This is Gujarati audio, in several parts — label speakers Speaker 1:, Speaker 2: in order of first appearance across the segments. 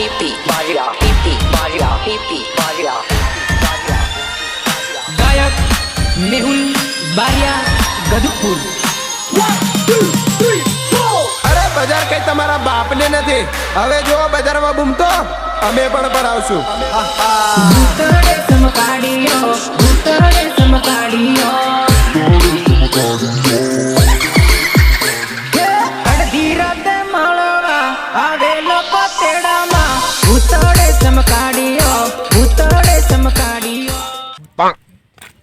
Speaker 1: hippie, Maria, hippie, Maria, hippie, Maria.
Speaker 2: ગાયક મેહુલ બારિયા ગદુપુર
Speaker 3: અરે બજાર કઈ તમારા બાપને નથી. હવે જો બજારમાં બૂમતો. અમે પણ ભરાવશું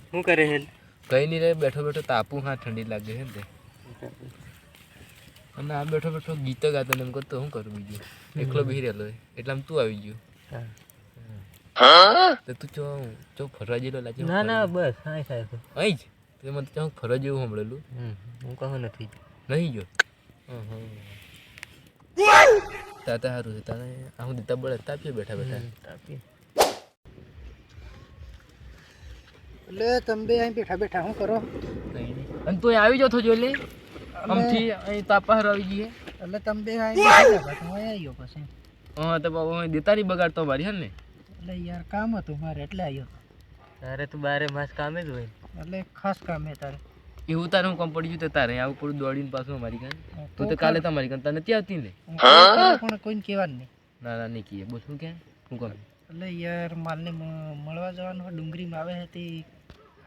Speaker 4: શું કરે હેલ
Speaker 5: કઈ નહીં રે બેઠો બેઠો તાપું હા ઠંડી લાગે છે ને તે. અને આ બેઠો બેઠો ગીતો ગાતો ને એમ કરતો શું કરું બીજું? એકલો બેહી રહેલો. એટલે આમ તું આવી ગયો. તો તું ચો ચો ફરવા જેલો લાગે?
Speaker 4: ના ના બસ હા સાહેબ
Speaker 5: અહીં જ. તે મને ચો ફરવા જેવું સાંભળેલું?
Speaker 4: હું કહું નથી.
Speaker 5: નહીં ગયો? તાતા સારું છે તારે આ હું દીતા બળે તાપીએ બેઠા બેઠા.
Speaker 6: એટલે તમે અહીં બેઠા બેઠા શું કરો?
Speaker 5: કઈ નહીં. અને તું આવી જાવ જો લે. આમથી અહીં તાપાહર આવી જઈએ.
Speaker 6: એટલે તમે બે અહીં હતા હું આવ્યો પછી.
Speaker 5: હા તો બાબા અહીં દેતારી બગાડતો મારી હે ને?
Speaker 6: એટલે યાર કામ હતું મારે એટલે આવ્યો.
Speaker 4: તારે તો બારે માસ કામે જ હોય.
Speaker 6: એટલે ખાસ કામ હે તારે.
Speaker 5: એવું તારે હું કામ પડી ગયું તો તારે આવું પડું દોડીને પાછું મારી કાન તું તો કાલે તમારી કાન તને ત્યાં હતી ને?
Speaker 6: હું પણ કોઈને કહેવાનું નહીં.
Speaker 5: ના ના નહીં કીએ. બોલ શું કે? શું કહું
Speaker 6: એટલે યાર માલને મળવા જવાનું હોય ડુંગરીમાં આવે છે તે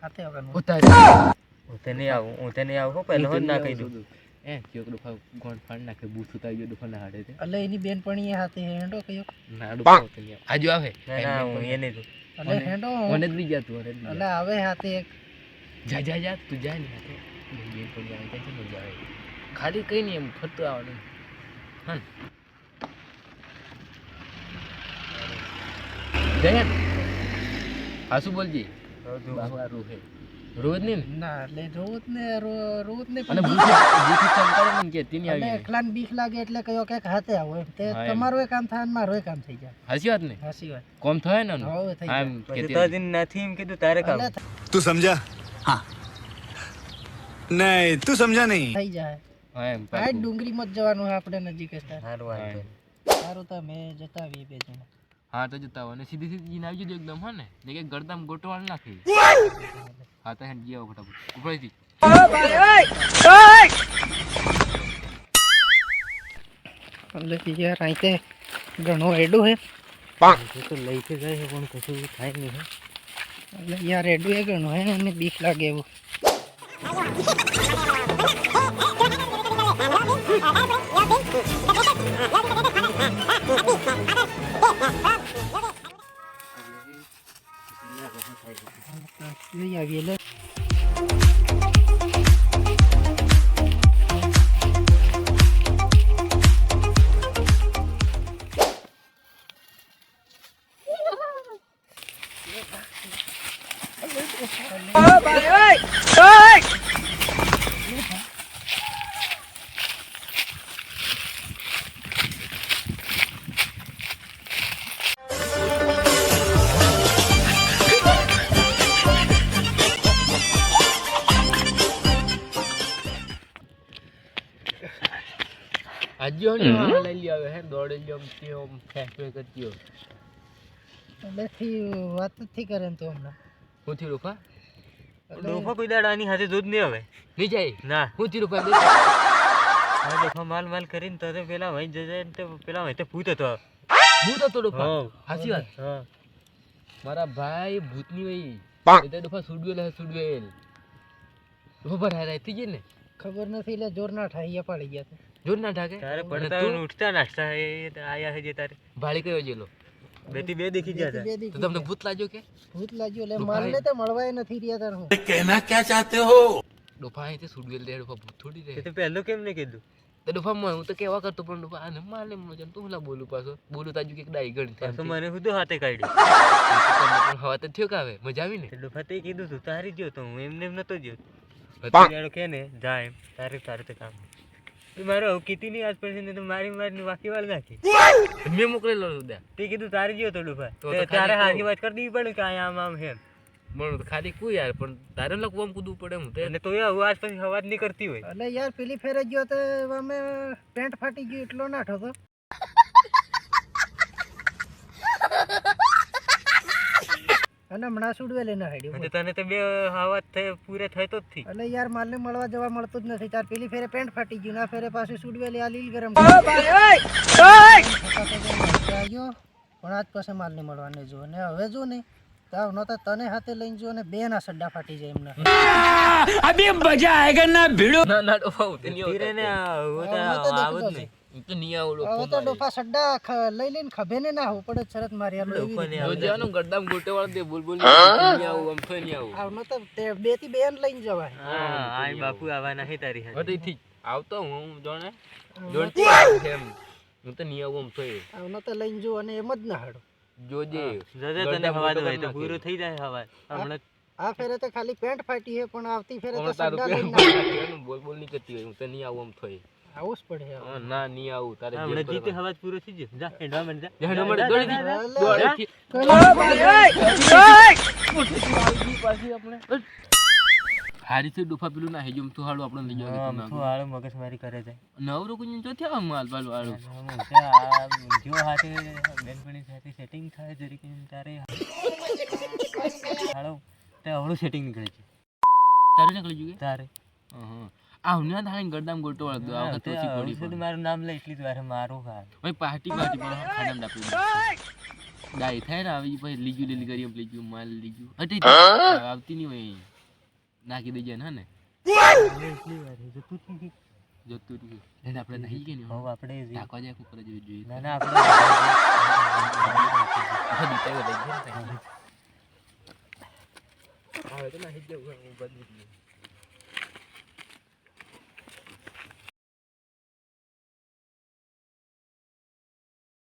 Speaker 6: હાથે
Speaker 4: નહીં આવું હું નહીં આવું. પહેલો જ ના કહી દઉં.
Speaker 5: એ કયો ડોફા ગોંડ ફાડ નાખે બૂથ ઉતારી ગયો ડોફા ના હાડે
Speaker 6: એટલે એની બેનપણી હાથે હેંડો કયો.
Speaker 5: ના ડોફા નહીં આવે. આવે?
Speaker 4: ના ના હું એ નહીં
Speaker 6: એટલે હેંડો
Speaker 5: મને જ નહીં
Speaker 6: એટલે આવે હાથે એક.
Speaker 5: જા જા જા તું જા ને હાથે બેન પડી આવે ત્યાં મજા આવે? ખાલી કઈ નહીં એમ ફરતું આવવાનું. હા? જય હા શું બોલજી? સમજા? હા. નહીં
Speaker 6: તું સમજા નહીં. થઈ જાય.
Speaker 5: હા એમ
Speaker 6: આ ડુંગરી મત જવાનું આપણે નજીક જ.
Speaker 4: સારું
Speaker 6: તો મેં જતા
Speaker 5: હા તો જતા હોય. અને સીધી સીધી જીને આવી જજો એકદમ હા ને. ને કે ગરદામ ગોટવાળ નાખી. હા તો હેડ જીવો ફટાફટ ઉપરથી.
Speaker 6: એટલે યાર અહીં ઘણું એડું હે.
Speaker 4: એ તો લઈ તો જાય છે પણ કશું થાય નહીં હે.
Speaker 6: એટલે યાર એડું એ ઘણું હે અને બીક લાગે એવું. લઈ
Speaker 5: આજ્યો ને લઈ લ્યો હવે હે દોડે લ્યો આમ કે આમ ફેંક ફેંક કરતી હોય.
Speaker 6: એટલેથી વાત નથી કરે તો હમણાં.
Speaker 5: હું થયું રૂપા
Speaker 4: ડોફો કોઈ દાડાની હાથે દૂધ નહીં હવે
Speaker 5: નહીં જાય
Speaker 4: ના.
Speaker 5: હું થયું રૂપા દે
Speaker 4: આ ડોફો માલ માલ કરીને તો તો પેલા વહી જજે ને તે પેલા વહી તો ભૂત હતો.
Speaker 5: ભૂત હતો તો સાચી વાત.
Speaker 4: હા.
Speaker 5: મારા ભાઈ ભૂતની વહી. એ તો ડોફા સુડવેલ હે સુડવેલ. ડોફા ભરાય થઈ જાય ને?
Speaker 6: ખબર નથી એટલે જોર ના થાય અહીંયા પાડી ગયા
Speaker 5: જોર ના ઢાકે?
Speaker 4: તારે પડતા
Speaker 5: તું?
Speaker 4: ઉઠતા નાસ્તા એ આયા હે જે તારે.
Speaker 5: ભાળી કયો જેલો?
Speaker 4: બેટી બે દેખી ગયા
Speaker 5: તો. તમને ભૂત લાગ્યો કે?
Speaker 6: ભૂત લાગ્યું એટલે મારને તો મળવાય નથી રહ્યા તાર હું.
Speaker 5: ડોફા અહીંથી સુડવેલ દે ડોફા ભૂત થોડી
Speaker 4: તે
Speaker 5: રે
Speaker 4: તો પહેલું કેમ ને કીધું?
Speaker 5: તો ડોફા માં હું તો કેવા કરતો પણ ડોફા આને માલે જન તું લા બોલું પાછો. બોલું તાજુ કે ડાઈ ગણ થાય
Speaker 4: તો મને સુધી હાથે કાઢ્યું.
Speaker 5: હવા તો થયો કે આવે મજા આવી ને?
Speaker 4: તે ડોફા તે કીધું તું તારી જ્યો તો હું એમને એમ નતો જ્યો
Speaker 5: હતી.
Speaker 4: દાડો કે ને જાય એમ. તારે તારે તે કામ. તું મારો આવું કીધી નહીં પછી ને તો મારી મારી વાકી વાળ નાખી.
Speaker 5: મેં મોકલેલો સુધા
Speaker 4: તે કીધું તારે જીવો થોડું ભાઈ
Speaker 5: તો તો
Speaker 4: તે તારે હાજી વાત કરી દેવી પડે કે આ આમ આમ હેમ
Speaker 5: પણ ખાલી કુ યાર પણ તારે લખવામાં કૂદવું પડે હું તો.
Speaker 4: અને તોય આવું આજ પછી હવાજ નહીં કરતી હોય.
Speaker 6: એટલે યાર પેલી ફેરે ગયો તો અમે પેન્ટ ફાટી ગયું એટલો નાઠો તો. અને હમણાં સુડવે લઈને હાડ્યો
Speaker 4: તને તો બે હવા પૂરે થતો જ થી.
Speaker 6: એટલે યાર માલને મળવા જવા મળતું જ નથી. તાર પેલી ફેરે પેન્ટ ફાટી ગયું ના ફેરે પાછું સુડવે લે આ લીલ ગરમ આવ્યો. પણ આજ પાસે માલને મળવાને જો. ને હવે જો ને તાવ નતો તને હાથે લઈને જો અને બે ના સડ્ડા ફાટી જાય એમના.
Speaker 5: ના ના ડોફા હું તો નહીં
Speaker 4: ધીરે ને
Speaker 5: આવતા
Speaker 4: આવું તો આવું જ નહીં.
Speaker 5: તો આવડો
Speaker 6: હવે તો ડોફા સડ્ડા લઈ લઈને ખભે ને ના હું પડે શરત મારી આલો એવી
Speaker 4: ઉપર ને
Speaker 5: આવો જાનો ગડદામ ગોટે વાળો દે બોલ બોલ નહીં આવું આમ તો નહીં આવું.
Speaker 6: આ તો તે બેથી બેન લઈને જવાય.
Speaker 4: હા આય બાપુ આવા નહીં તારી હા
Speaker 5: હવે થી આવતો હું જોણે? જોણતી એમ. હું તો નહીં આવું આમ તો એ.
Speaker 6: આવનો તો લઈને જો અને એમ જ ના હાડો
Speaker 5: જોજે.
Speaker 4: જોજે તને હવા દો તો. પૂરું થઈ જાય હવા. હમણાં
Speaker 6: આ ફેરે તો ખાલી પેન્ટ ફાટી છે પણ આવતી ફેરે તો
Speaker 5: સંડા
Speaker 6: લઈને ના
Speaker 5: બોલ બોલની કરતી હોય. હું તો નહીં આવું આમ તો
Speaker 6: આવું જ પડે
Speaker 5: હા, ના નહીં આવું. તારે
Speaker 4: હમણાં જીતે હવા પૂરો થઈ ગયો જા હેડવા મને જા.
Speaker 5: જા, હેડવા માંડ,
Speaker 4: જા,
Speaker 5: દોડી
Speaker 4: પાછી
Speaker 5: જા.
Speaker 4: જા, જા.
Speaker 5: હારી થી ડોફા પેલું ના હેજમ તો હાડું આપણે લઈ જવાનું
Speaker 4: તો હાળું મગજમારી કરે છે.
Speaker 5: નવરો કુંજ જો થયા માલ બાલ વાળું
Speaker 4: જો હાથે બેનપણી સાથે સેટિંગ થાય જરીક તારે. હાળો તે આવડું સેટિંગ નીકળે છે.
Speaker 5: તારે નીકળી ગયું કે?
Speaker 4: તારે.
Speaker 5: આ હુંને થાળીને ગરદામ ગોટો વાળો આ વખત ઓછી પડી
Speaker 4: ઔષધ મારું નામ લે એટલી જ વાર મારું હા
Speaker 5: ભાઈ પાર્ટી પાર્ટી પણ ખાડામાં ડાપી. ડાય થાય ને આવી પછી લીજું લીલી કરી એમ લીજું માલ લીજું. હટી આવતી નહીં હોય. નાખી દેજે ને હા ને?
Speaker 4: જતું
Speaker 5: રહ્યું આપણે નહીં કે નહીં
Speaker 4: હવે આપણે
Speaker 5: જાય કુકર જેવી જોઈએ.
Speaker 4: ના ના આપણે
Speaker 5: આ બીતા હોય લઈ જાય ને. હવે તો જ જવું, બંધ નહીં.